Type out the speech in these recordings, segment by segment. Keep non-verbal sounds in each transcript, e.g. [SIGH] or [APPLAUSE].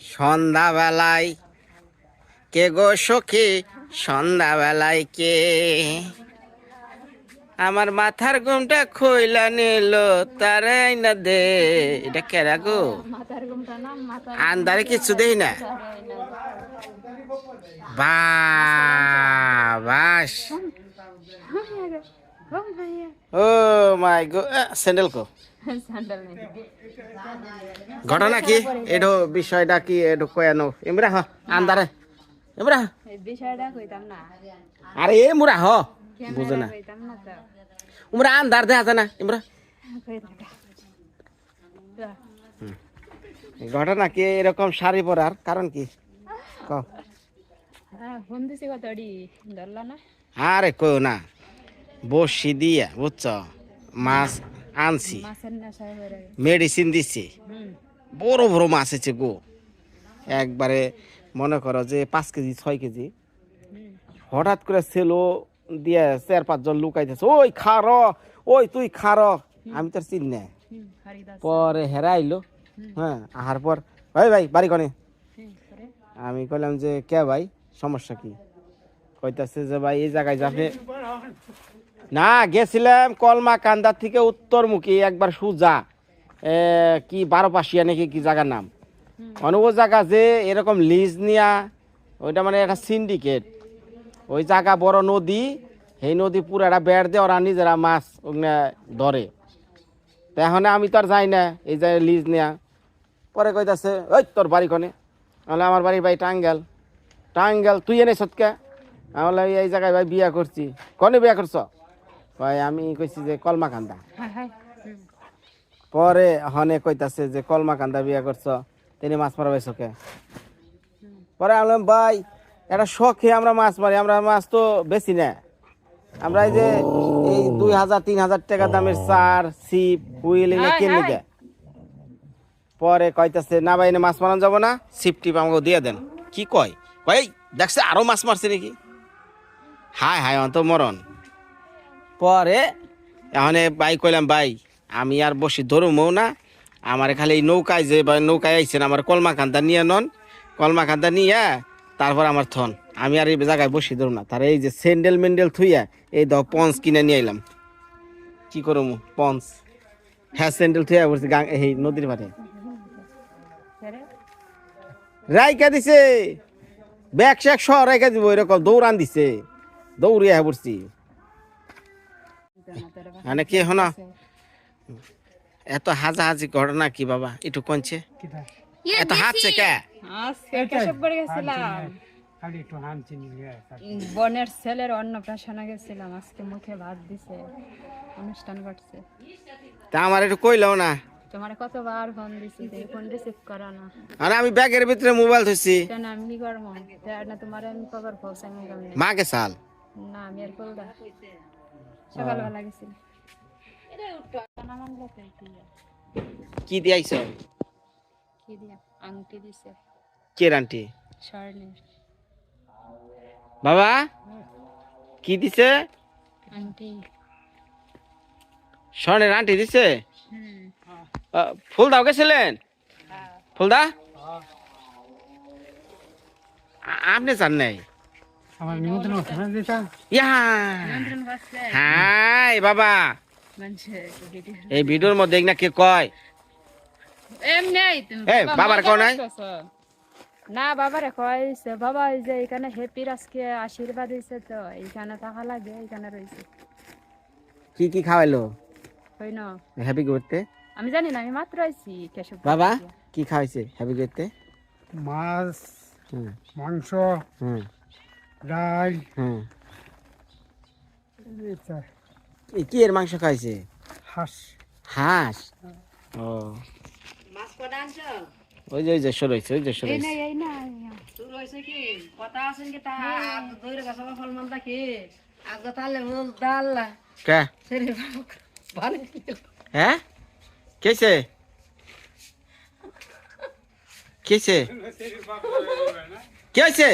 সন্ধ্যাবেলায় কে গো সখী? সন্ধ্যাবেলায় কে? আমার মাথার ঘুমটা খইলা নিল, তারাই না দে। এটা না মাথার আন্দারে কিছু দেই না? বাস ও মাই গো স্যান্ডেল কো। ঘটনা কি? এটো বিষয়টা কি? এটো কয়ানো ইমরা হ আন্দারে। ইমরা এই বিষয়টা কইতাম না। আরে এ মুরা হ। বুঝো না। উমরা আন্দার দেখা যায় না ইমরা ঘটনা কি? এরকম শাড়ি পরার কারণ কি? ক। আরে কই না। বসি দিয়া বুঝছ? মাছ আনছি। মেডিসিন দিছি বড় বড় মাছ আছে গো। একবারে মনে করো যে পাঁচ কেজি ছয় কেজি। হঠাৎ করে সেলো দিয়ে চার পাঁচজন লুকাইতেছে ওই খার ওই তুই খার আমি তোর চিনি না। পরে হেরা আইলো। হ্যাঁ আহার পর ভাই ভাই বাড়ি কনে? আমি কইলাম যে কে ভাই? সমস্যা কি? কইতাছে যে ভাই এই জায়গায় যাবে। না, গেছিলাম কলমা কান্দা থেকে উত্তরমুখী, একবার সুজা। কি বারো পাশিয়া নাকি কি জায়গার নাম? মানে ও জায়গা যে এরকম লিজ নিয়া, ওইটা মানে একটা সিন্ডিকেট। ওই জায়গা বড় নদী, সেই নদী পুরো একটা বেড় দিয়ে ওরা নিজেরা মাছ ধরে। তা এখন আমি তো আর যাই না, এই জায়গায় লিজ নেয়া। পরে কইতাছে ওই তোর বাড়ি কনে? আমি আমার বাড়ি ভাই টাঙ্গেল টাঙ্গেল তুই এনে সৎকা আমি এই জায়গায় ভাই বিয়া করছি। কনে বিয়া করছ? ভাই আমি কইছি যে কলমা কান্দা হাই হুম পরে হনে কইতাছে যে কলমা কান্দা বিয়া করছ তিনি মাছ মারা কে পরে আমি ভাই এটা শখে আমরা মাছ মারি আমরা মাছ তো বেশি না। আমরা এই যে এই দুই হাজার তিন হাজার টাকা দামের চার সিপ হুইল এগুলো হাই, কিনে দেয়। পরে কইতাছে না ভাই এনে মাছ মারানো যাব না সিপ টিপ আমাকে দিয়ে দেন। কি কয়? ভাই দেখছে আরও মাছ মারছে নাকি? হায় হায় অন্ত মরণ। পরে এখন ভাই কইলাম, ভাই, আমি আর বসি ধরুমও না। আমার খালি এই নৌকায় যে নৌকায় আইছেন, আমার কলমা কান্দা নিয়ে নন। কলমা কান্দা নিয়ে তারপর আমার থন। আমি আর এই জায়গায় বসি ধরুম না। তার এই যে স্যান্ডেল মেন্ডেল থুইয়া এই দাও পঞ্চ কিনে নিয়ে আইলাম। কি করম? পঞ্চ হ্যাঁ স্যান্ডেল থুইয়া বলছি গাং এই নদীর পাড়ে। রাইকা দিছে। ব্যাগ শ্যাগ সহ রাইকা দিব, এরকম দৌড়ান দিছে। দৌড়িয়া পড়ছি মানে কি হন এত হাজাহাজি ঘটনা কি বাবা? একটু কনছে এত হাতছে কে? গেছিলাম। বোনের ছেলের অন্নপ্রাশনে গেছিলাম আজকে মুখে ভাত দিছে অনুষ্ঠান ঘটছে তা আমার একটু কইলাও না। তোমার কতবার ফোন দিছি তুমি ফোন রিসিভ করো না। আর আমি ব্যাগের ভিতরে মোবাইল থইছি কেন আমি কি করব? না তোমার আমি কেমন? মাকে সাল না আমি আর কলদা সকালবেলা গেছিল কি দিয়াইছ কি দিয়া? আংটি দিছে। কে রান্টি স্বর্ণের। বাবা কি দিছে? আংটি। স্বর্ণের আন্টি দিছে? হুম। ফুল দাও গেছিলেন? ফুল দা আ- আপনি চান নাই? আমার নিমন্ত্রণ ওখানে দিতাম ইয়া! হাই বাবা! এই ভিডিওর মধ্যে না কে কয়? তুমি এই, বাবা বাবার মজা নাই? না বাবারে কয়েছে বাবা ওই যে এখানে হ্যাপির আজকে আশীর্বাদ হয়েছে তো এইখানে থাকা লাগে এইখানে রয়েছে কি কি খাওয়াইলো? হই না হ্যাপি করতে? আমি জানি না আমি মাত্র আইছি কেশব বাবা কি খাওয়াইছে? হ্যাপি করতে? মাছ হুম। মাংস হুম। ডাল হুম। কি- কি এর মাংস খাইছে? হাঁস। হাঁস? ও। ওই যে ওই যে সরাইছে ওই যে এই না এই না তোর হয়েছে কি? কথা আছেন কি তা ধরে গেছে ফল মান দেখি আগ তালে বল ডাল। কে? সেরে ভালো হ্যাঁ? কেছে? কেছে? কে হয়েছে?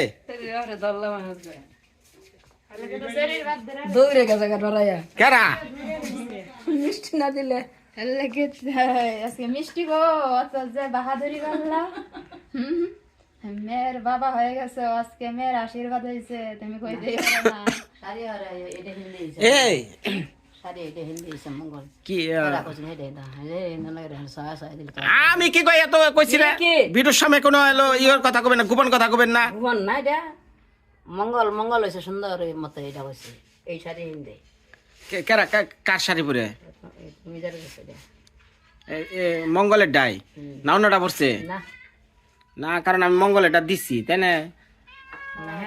দৌড়ে গেছে ডরাইয়া। কেরা? মিষ্টি না দিলে। আজকে মিষ্টি গো যে বাহাদুরি বাংলা। হুম, মেয়ের বাবা হয়ে গেছে আজকে মেয়ের আশীর্বাদ হয়েছে। তুমি কই না। হিন্দি। এই আমি কি কই এত কইছি রে? ভিডিওর সামনে কোনো এলো ইয়র কথা কবেন না গোপন কথা কবেন না ভুবন না এটা মঙ্গল মঙ্গল হয়েছে সুন্দর এই মতো এটা হয়েছে এই শাড়ি হিন্দি কে- কেরা কার শাড়ি পরে তুমি যারা মঙ্গলের ডাই না অন্যটা পড়ছে না না কারণ আমি মঙ্গলেরটা দিচ্ছি তাই না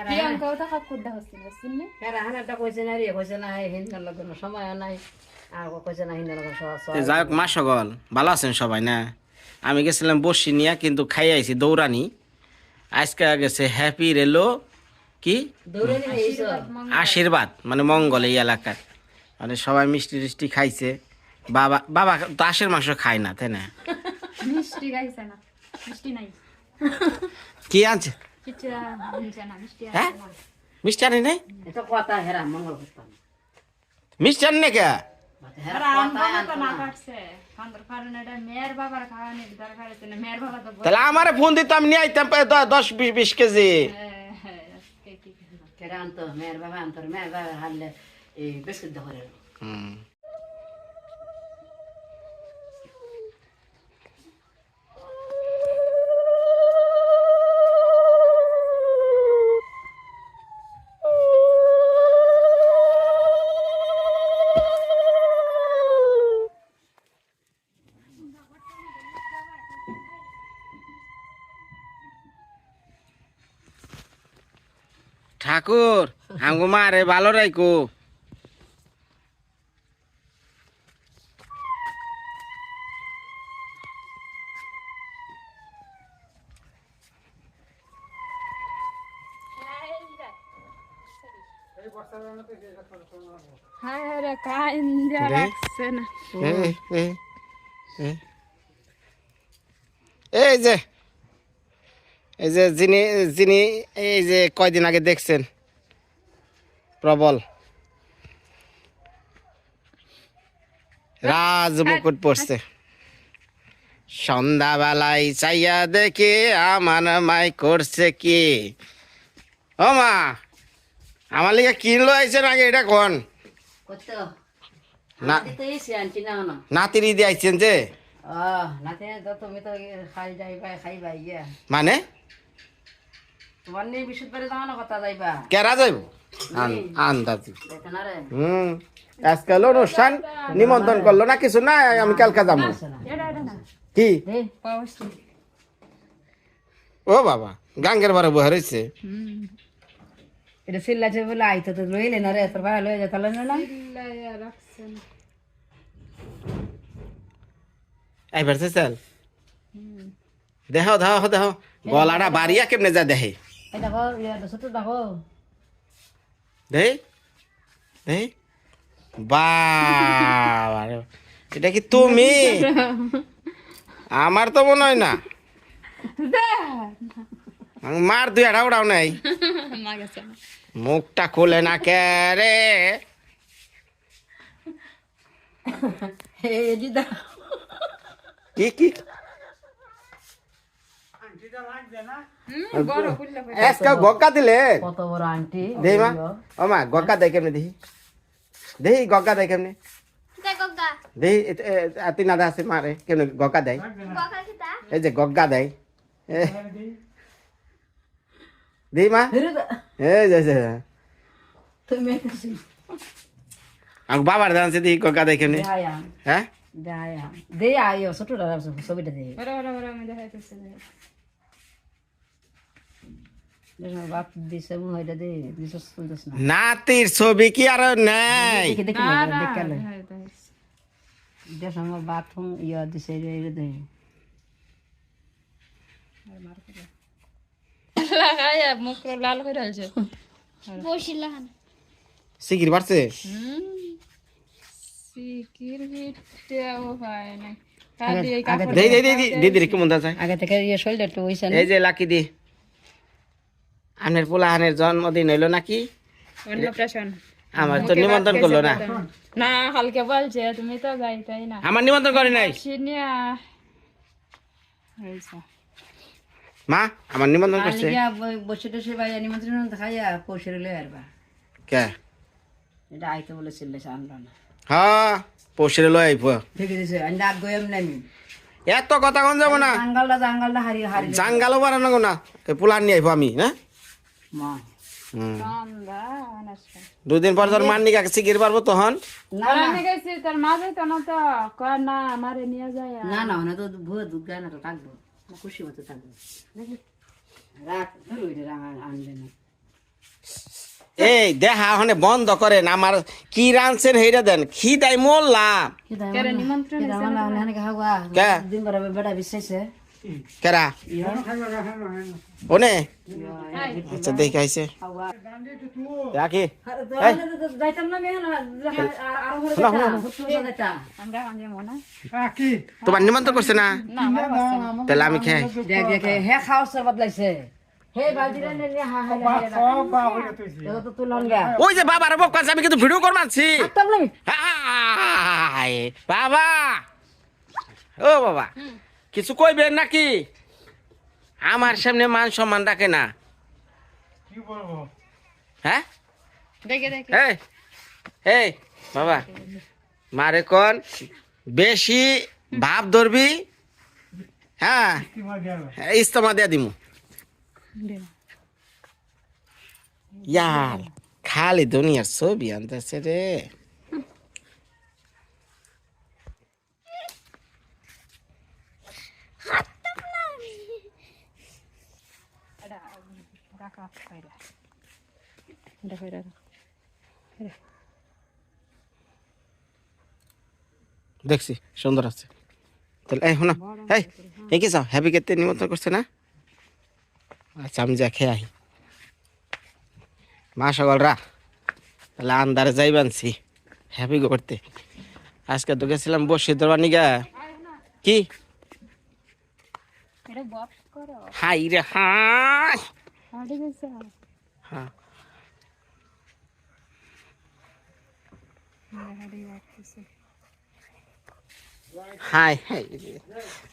প্রিয়াঙ্কাও তো কাকুরটা হচ্ছিল শুনলি হ্যাঁ হানাটা কইছে না রে কইছে না এই হিন্দির সময় নাই আর কইছে না হিন্দির লগে সব যাই হোক মা সকল ভালো আছেন সবাই না? আমি গেছিলাম বসি নিয়ে কিন্তু খাই আইছি দৌড়ানি। আজকে গেছে হ্যাপি রেলো কি? আশীর্বাদ মানে মঙ্গল এই এলাকার। মানে সবাই মিষ্টি টিষ্টি খাইছে। বাবা বাবা তো আশের মাংস খায় না তাই না? মিষ্টি গাইছে না মিষ্টি নাই। কি আনছে? হ্যাঁ? মিষ্টি আনি নাই মিষ্টি আনি না কে তাহলে আমার ফোন দিতাম নিয়ে আইতাম দশ বিশ বিশ কেজি। হ্যাঁ, হ্যাঁ, মেয়ের বাবা আনতো মেয়ের বাবা হারলে এই বিস্কুট ধরে হুম। ঠাকুর আমগো মারে ভালো রাখো হ্যাঁ রে কাইন্দা রে? রাখছে না এই, এই, এই। এই যে এই যে যিনি যিনি এই যে কয়দিন আগে দেখছেন প্রবল। রাজ মুকুট পড়ছে সন্ধ্যাবেলায় চাইয়া দেখে আমার মাই করছে কি। ও মা আমার লিগে কিনলো আইছেন আগে এটা কোন? নাতির ঈদে আইছেন যে? মানে? তোমার নিয়ে কথা যাইবা? কেরা যাইব? আন্দাজি হুম আজকে অনুষ্ঠান নিমন্ত্রণ করল না কিছু না আমি কালকে যাব। কি? ও বাবা গাঙ্গের বারে বহে রয়েছে হুম এটা সিল্লাছে বলে আইতো তো লইলে না রে তোর ভাই লয়ে যেতে না? না রাখছে চাল। দেহ দেহ দেহ। গলাটা বাড়িয়া কেমনে যা দেহে? এই দেখো ছোট দেখো দেই দেই বাবা এটা কি তুমি আমার তো মনে হয় না মার দুই আড়া উড়াও নাই না মুখটা খুলে না কে রে কি কি হুম বড় খুললে আজকে গগ্গা দিলে কত বড় আন্টি দেই মা ও মা গগ্গা দেয় কেমনে দেখি দেহি গগ্গা দেয় কেমনে দেহি তিন আধা আছে মারে কেমনে গগ্গা দেয় এই যে গগ্গা দেয় এ, দেই মা এই যে যে। তুমি আমার বাবার জানছে দেখি গগ্গা দেয় কেমনে দেয়া হ্যাঁ দেয়া দে আইও ছোট ছবিটা দে বড় বড় বড় আমি দেখাইতেছি বাপ দিছে মু এটা দে দিছে শুনতেছ না নাতির ছবি কি আর নেই? বাথরুম ইয়া দিছে লাল সিকির বাড়ছে? সিকির হয় না দিদি কেমন দা যায় আগে থেকে ইয়ে শরীরটা একটু হইছে এই যে লাকি দি। আনের পোলা আনের জন্মদিন হইল নাকি? অন্নপ্রাশন। আমার তো নিমন্ত্রণ করল না। না হালকে বলছে তুমি তো গাইতাই না? আমার নিমন্ত্রণ করে নাই। মা আমার নিমন্ত্রণ করছে। বসে টসে বাইরে নিমন্ত্রণ খাইয়া পৌঁছে লই আরবা কে? এটা আইতে বলেছিল আনলো না। হ্যাঁ পৌষের লই আইব ঠিক আছে আমি ডাক গয়াম নামি এত কথা কোন যাব না? জাঙ্গালটা জাঙ্গালটা হারিয়ে হারিয়ে জাঙ্গালও বাড়ানো না। এই পোলার নিয়ে আইব আমি না মা হুম। আমরা অনার্স দুদিন পর তোর মান নিকা শিখির পারব তখন? না আর আমি গেছি তোর মা যাইতো না তো। কয় না আমারে নিয়ে যায় না না ওনা তো ভুয়া দুধ গায় না তো থাকব। খুশি মতো থাকব। রাখ ধরো এটা রাখ আনবে না। এই দেখা ওখানে বন্ধ করেন আমার কি রানছেন হেইটা দেন। খিদাই মরলাম কেরে নিমন্ত্রণ কেরা ওনে আচ্ছা দেখে আইছে রাখি মনে তোমার নিমন্ত্রণ করছে না। তাহলে আমি খাই হে খাওয়ার সব বদলাইছে হয়ে ওই যে বাবার বক আমি কিন্তু ভিডিও কর মানছি হায়, বাবা ও বাবা কিছু কইবেন নাকি? আমার সামনে মান সম্মান রাখে না। কি বলব? হ্যাঁ? দেখে দেখে। এই এই বাবা। মারে কন বেশি ভাব ধরবি হ্যাঁ? ইস্তমা দিয়া দিমু। ইয়ার খালি দুনিয়ার ছবি আনতেছে রে রাখা কইরা এটা কইরা দেখছি সুন্দর আছে। তাহলে এই শোনা এই এই কি চাও? হ্যাপি কেতে নিমন্ত্রণ করছে না? আচ্ছা আমি যা খেয়ে আহি। মা সকলরা তাহলে আন্দারে যাই বানছি। হ্যাপি করতে। আজকে তো গেছিলাম বসে তোর নিগা। কি? হাই রে হাই। হ্যাঁ। হাই হাই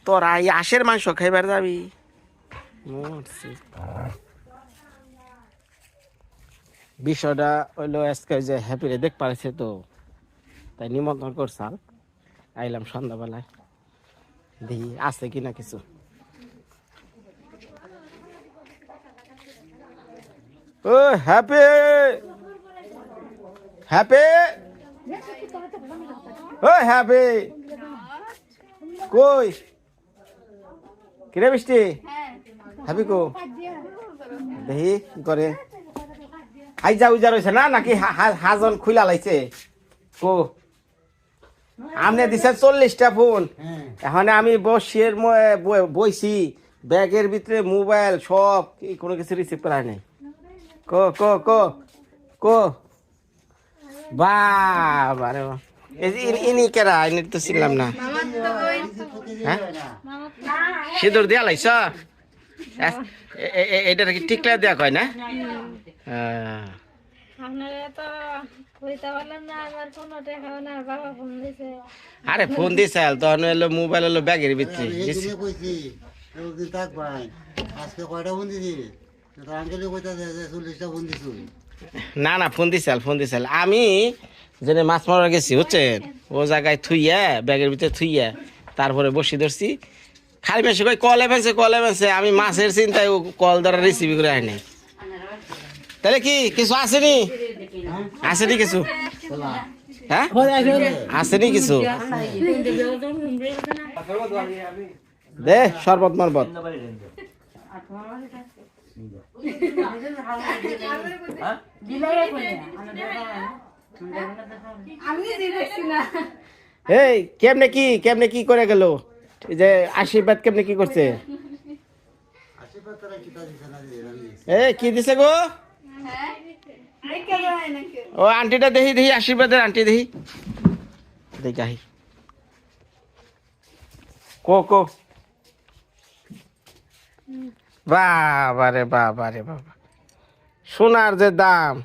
তোরা এই আশের মাংস খাইবার যাবি? বিষয়টা হইল যে হ্যাপি রে দেখ পারছে তো। তাই নিমন্ত্রণ করছাল আইলাম সন্ধ্যাবেলায়। দেখি আছে কিনা কিছু। ও, হ্যাপি! হ্যাপি! ও, হ্যাপি! কই? কিরে বৃষ্টি হ্যাপি কো? কি করে। আই যা উজা রয়েছে না, নাকি হাজন খুলা লাইছে? কো। আমনে দিছে চল্লিশটা ফোন। এখন আমি বসিয়ে বইছি। ব্যাগের ভিতরে মোবাইল, সব কি কোনো কিছু রিসিভ করা নাই। কো কো কো কো। বাবা রে বাবা। এই যে ইনি- কেরা? ইনি তো চিনলাম না। হ্যাঁ? সিঁদুর দিয়া লাইছ? এটা কি টিকলা দেয়া কয় না? ফোন দিছে আরে ফোন তখন এলো মোবাইল এলো ব্যাগের ভিতরে। দিছি। দিছি? না না ফোন দিছাল ফোন দিছাল আমি যেনে মাছ মারা গেছি, বুঝছেন? ও জায়গায় থুইয়া, ব্যাগের ভিতরে থুইয়া তারপরে বসে ধরছি। খালি মেসে কই কলে ফেলছে কলে ফেলছে। আমি মাছের চিন্তায় ও কল দ্বারা রিসিভ করে আয় তাহলে কি, কিছু আসেনি? আসেনি কিছু? হ্যাঁ? আসেনি কিছু? দে, শরবত, মরবত। এই, কেমনে কি কেমনে কি করে গেল? যে আশীর্বাদ কেমনে কি করছে। এ কি দিছে গো? ও, আন্টিটা দেখি দেখি, আশীর্বাদের আন্টি দেখি। দেখি কো কো। বাবা রে বাবা রে বাবা। সোনার যে দাম।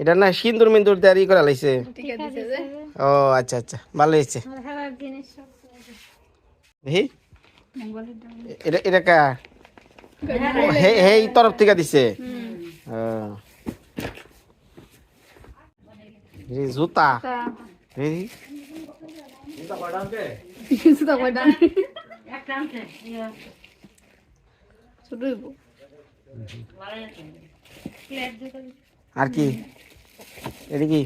এটা না সিন্দুর মিন্দুর তৈরি করা লাইছে ও আচ্ছা আচ্ছা ভালো হয়েছে। দেখি। এটা এটা কা? হে- তরফ থেকে দিছে। জুতা। এই আর কি? এটা কি?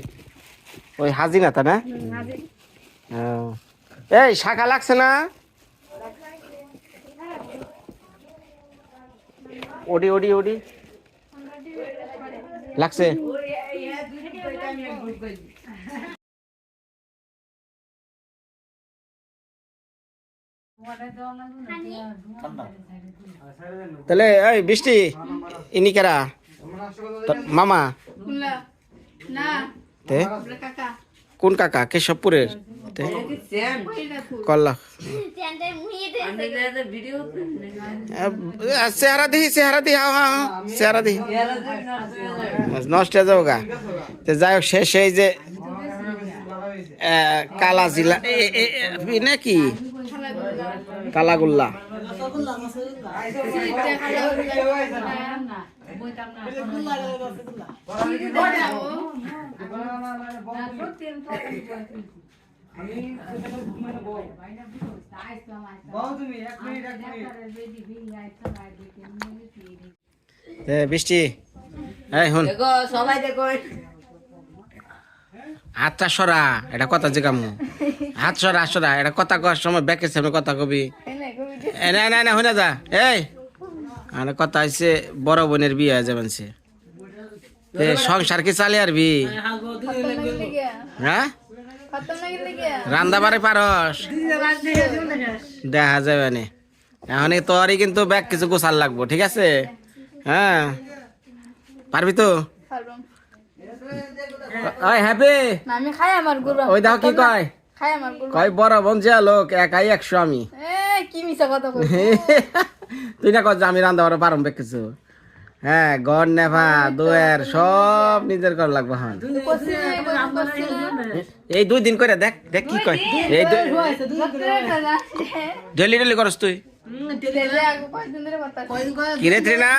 ওই হাজিনা তা না। এই, শাখা লাগছে না? ওডি ওডি ওডি। লাগছে? তাহলে, এই, বৃষ্টি, ইনি কেরা? মামা? কোন কাকা? কেশবপুরের? তে? কল্লা। চেহারা দিহি চেহারা দিহি হ্যাঁ হ্যাঁ হ্যাঁ, চেহারা দিহি নষ্ট হয়ে যাব গা তো যাই হোক শেষ এই যে কালা জিলা নাকি? কালাগুল্লা। বৃষ্টি। দেখো সবাই দেখো। হাতটা সরা এটা কথা জিগামু। হাত সরা সরা এটা কথা কর সময় ব্যাকের সামনে কথা কবি। না না না শুনে যা। এই। মানে কথা হচ্ছে বড় বোনের বিয়ে হয়ে যাবেন সে। এ, সংসার কি চালে আরবি? হ্যাঁ? রান্দা বাড়ি পারস? দেখা যাবে নে। এখন তোরই কিন্তু ব্যাগ কিছু গোছাল লাগবো ঠিক আছে? হ্যাঁ? পারবি তো? ওই হ্যাপি? আমি খাই আমার গুরু ওই দেখো কি কয়? খাই আমার গুরু কয় বড় বোন যে লোক একাই একশো আমি। কি মিছা কথা কই [LAUGHS] তুই না কর যে আমি রান্না বাড়া পারম কিছু। হ্যাঁ গড় নেফা দোয়ের সব নিজের কর লাগবে হন এই দুই দিন করে দেখ দেখ কি কয়। এই ডেলি ডেলি করস তুই। কি রে ত্রিনা?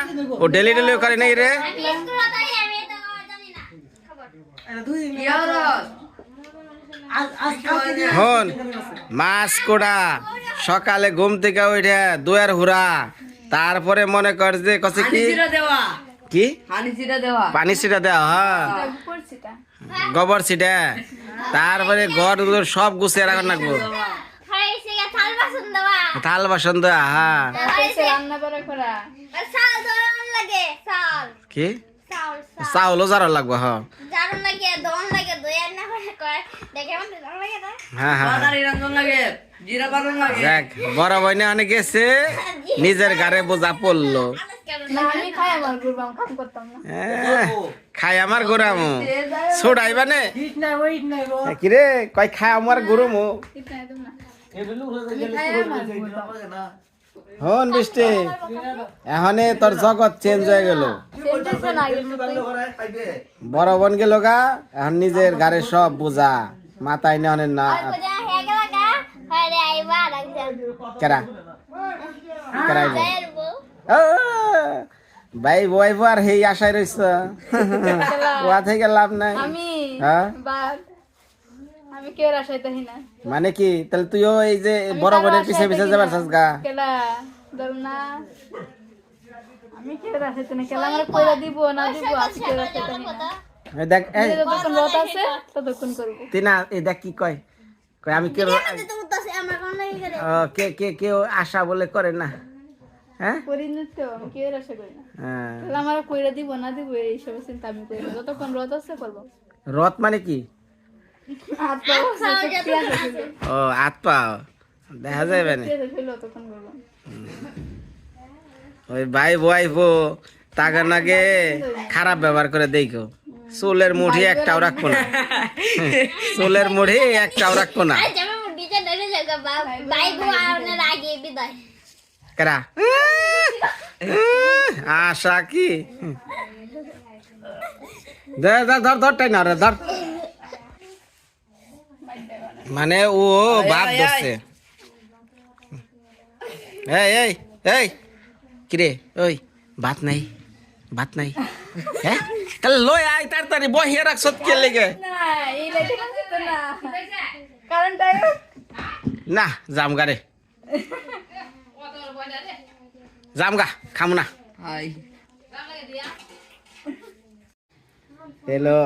ও ডেলি ডেলি করে নাই রে? হন মাছ কোড়া। সকালে ঘুম থেকে উঠে দুয়ার হুরা তারপরে মনে কর যে কছে কি? কি? পানি ছিটা দেওয়া হ্যাঁ। গোবর ছিটা। তারপরে ঘর সব গুছিয়ে রাখার লাগবো। থাল বাসন দেওয়া থাল বাসন দেওয়া হ্যাঁ রান্না করা করা চাল ধরন লাগে চাল। কি? চাউলও জারো লাগবো হ্যাঁ জারুন লাগে দন লাগে দইয়ার না করে দেখে আমার দন লাগে না হ্যাঁ হ্যাঁ রান্ধন লাগে জিরা বারণ লাগে। দেখ বড় বইনে অনেক গেছে নিজের গাড়ে বোঝা পড়ল। না খাই আমার গুরু না। গোরামু ছোড়াইবা নে। কি রে কয় খাই আমার গরুমু হন বৃষ্টি। এখনে তোর জগৎ চেঞ্জ হয়ে গেল। বড় বোন গেল গা এখন নিজের গাড়ি সব বোঝা। মাথায় নেওয়ানে না কেরা? কেরা ভাই বই আর হেই আশায় রইছ। ওয়া থেকে লাভ নাই। আমি হ্যাঁ? আমি কে রাসাইতাহি না। মানে কি? তাহলে তুইও এই যে বড় বোনের পিছে পিছে যাবার চাস গা। কেলা ধর না আমি কে রাসাইতে না। কেলা আমার কইরা দিব না দিব আমি কে রাসাইতাহি না। দেখ এই যতক্ষণ রথ আছে ততক্ষণ করব। তিনা এই দেখ কি কয়। কয় আমি কে তুমি তো আমার কোন লাগে করে। ও, কে কে আশা বলে করে না। হ্যাঁ? করি আমি কে রাসা করি না। হ্যাঁ। তাহলে আমার কইরা দিব না দিব এইসব চিন্তা আমি করি যতক্ষণ আছে করব। রথ মানে কি? ও হাত পাও দেখা যাবে না। ওই ভাই বই বো তাকে নাগে খারাপ ব্যবহার করে দেখো। [LAUGHS] চুলের মুঠি একটাও রাখব না। চুলের মুঠি একটাও রাখব না। কেরা? আশা কি? [LAUGHS] দে ধর ধর ধর টাই না রে ধর। মানে ও বাদ ধরছে। এই এই এই। কিরে ওই ভাত নাই ভাত নাই। হ্যাঁ? তাহলে লই আয় তাড়াতাড়ি বহিয়ে রাখছ কে লেগে। না। যাম গা রে। যাম গা খাম না। এলো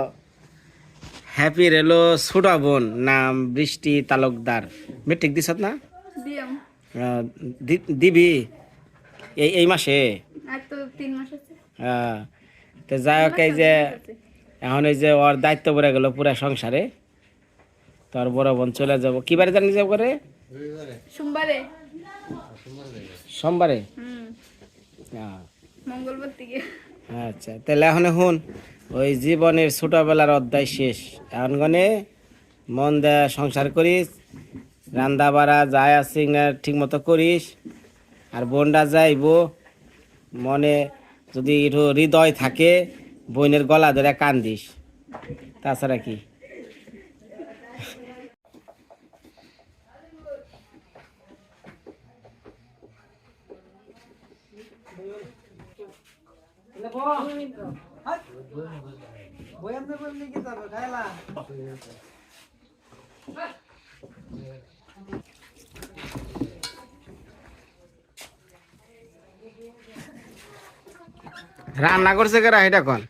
হ্যাপি রেলো ছোট বোন নাম বৃষ্টি তালুকদার মেট্রিক দিছত না দিবি এই এই মাসে হ্যাঁ তো যাই হোক এই যে এখন এই যে ওর দায়িত্ব পড়ে গেল পুরা সংসারে। তোর বড় বোন চলে যাব। কি বারে জানি যাব করে সোমবারে? সোমবারে মঙ্গলবার থেকে। আচ্ছা তাহলে এখন শুন ওই জীবনের ছোটবেলার অধ্যায় শেষ। এখন গনে মন দেয়া সংসার করিস, রান্দা বাড়া যায় আসি না ঠিক মতো করিস, আর বোনটা যাইব, মনে যদি একটু হৃদয় থাকে বোনের গলা ধরে কান্দিস। তাছাড়া কি? রান্না করছে কেরা? এটা কোন।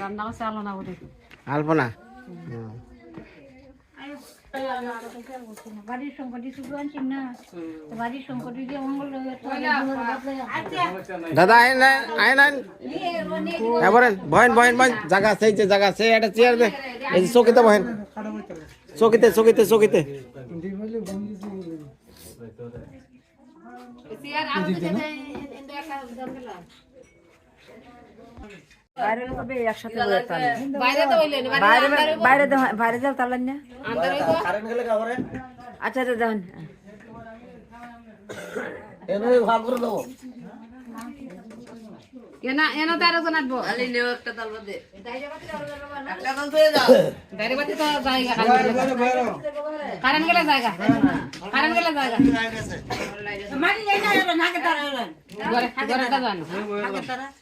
রান্না করছে আলপনা করে আলপনা? বাড়ির সম্পত্তি শুধু আনছেন না তো বাড়ির সম্পত্তি দিয়ে মঙ্গল দাদা আইন না। আইন আইন হ্যাঁ বলেন, বহেন বহেন বহেন। জায়গা আছে, এই যে জায়গা আছে একটা চেয়ার দে। এই যে চকিতে বহেন। চকিতে চকিতে চকিতে। বাইরে তো হইলেন বাইরে বাইরে বাইরে যাও তালান না? আচ্ছা আচ্ছা যান এনা এনা তার জন আটবো। আলি নেও একটা তাল বাদে। একটা তাল ধুয়ে দাও। দাঁড়ি বাতি তো জায়গা। কারেন্ট গেলে জায়গা। কারেন্ট গেলে জায়গা। যাই না নাকে তার ঘরে ঘরে তা জানো। না আছে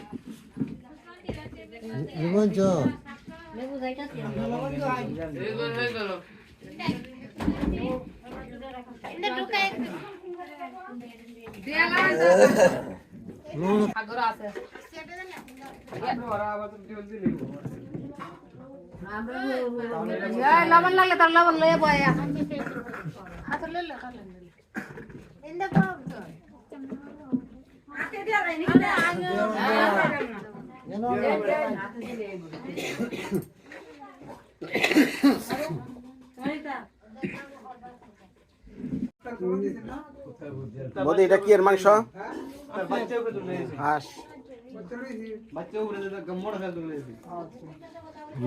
আছে যাও ভাগ ধরো একদম চাই রো দেবো ভাই বাদ দিয়ে দাও এটা দেওয়া আছে জীবন চ দিয়া লাগা ভাগ বদি এটা কি এর মাংস? হাঁস।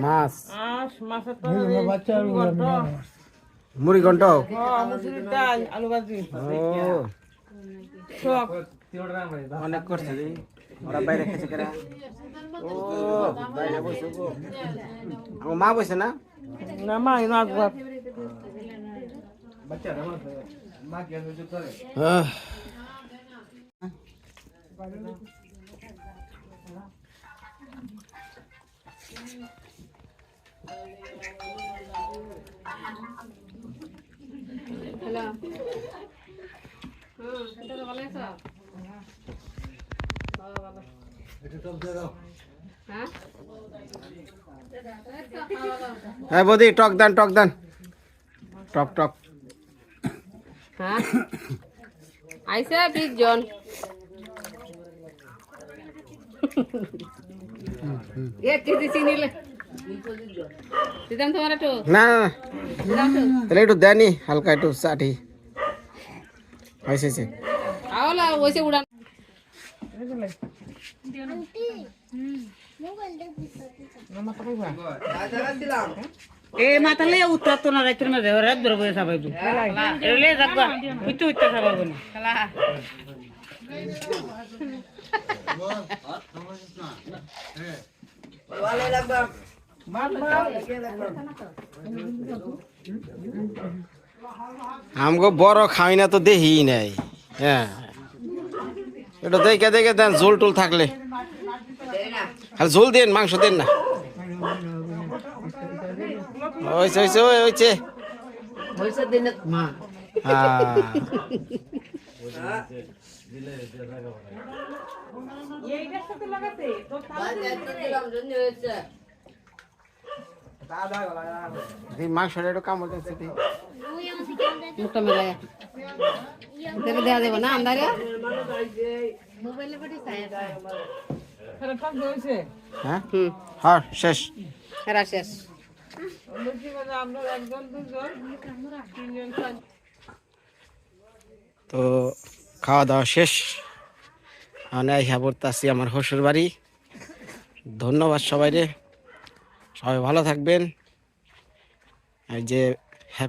মাছ। মুড়ি ঘন্ট। অনেক করছে রে। ওরা বাইরে খেছে কেরা? ও বাইরে বসে গো আমার মা বসে না? আহ, হ্যালো। হুম এটা ভালো আছে হ্যাঁ বদি টক দান টক দান। টক টক। হ্যাঁ? আইসে জন এক কেজি চিনি লে। দিদাম তোমার একটু? না না। তাহলে একটু দেনি হালকা একটু চাটি। হয়েছে হয়েছে। আওলা ওইসে উড়ান। এ মাতালে উত্তর তো না রাইতের মাঝে রাত ধরে বসে সাবাইবো এলে যাকবা উচ্চ উচ্চ সাবাইবো না আমগো বড় খাই না তো দেহি নাই হ্যাঁ। এটা দেখে দেখে দেন ঝোল টোল থাকলে। আর ঝোল দেন মাংস দেন না। ওইছে ওইছে ওই হ্যাঁ। এই মাংসটা একটু কামড় দিচ্ছে। মুখটা মেলায়। দেখে দেওয়া যাবে না আন্দারে হ্যাঁ? হুম। হ্যাঁ শেষ। এরা শেষ। তো খাওয়া দাওয়া শেষ। মানে আইসা পড়তেছি আমার শ্বশুর বাড়ি। ধন্যবাদ সবাই রে সবাই ভালো থাকবেন। আর যে